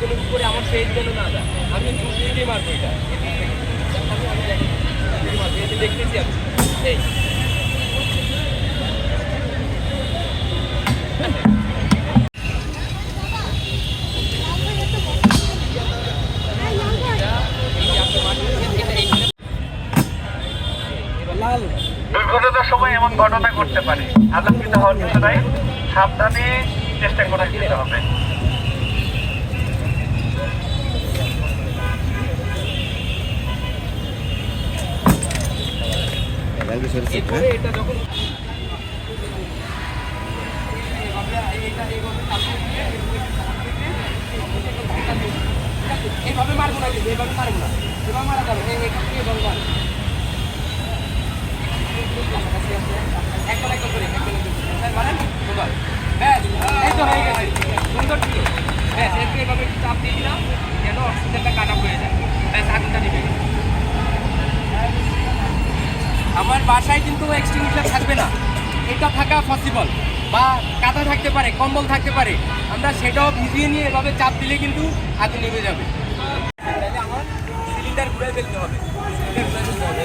আগুনের উপরে আমার সেই যেন না যায়। আমি দূর থেকে মারবো এটা দেখতেছি আমি। এই। দুর্ঘটনার সময় এমন ঘটনা ঘটতে পারে। আতঙ্কিত হওয়ার কিছু নাই। সাবধানে চেষ্টা করে যেতে হবে। এইভাবে মারবো না মারবো না। এভাবে মারা যাবে। একবার একবার করে, একবার একবার করে। মারেন? সুন্দর ব্যাস হয়ে এভাবে একটু চাপ দিয়ে দিলাম, যেন অক্সিজেনটা কাটা হয়ে যায় ব্যাস আগুনটা নিভে গেল আমার বাসায় কিন্তু এক্সটিংগুইশার থাকবে না। এটা থাকা পসিবল বা কাঁথা থাকতে পারে, কম্বল থাকতে পারে। আমরা সেটাও ভিজিয়ে নিয়ে এভাবে চাপ দিলে কিন্তু আগুন নেমে যাবে। আমার সিলিন্ডার ঘুরে ফেলতে হবে। সিলিন্ডার ঘুরে ফেলতে হবে।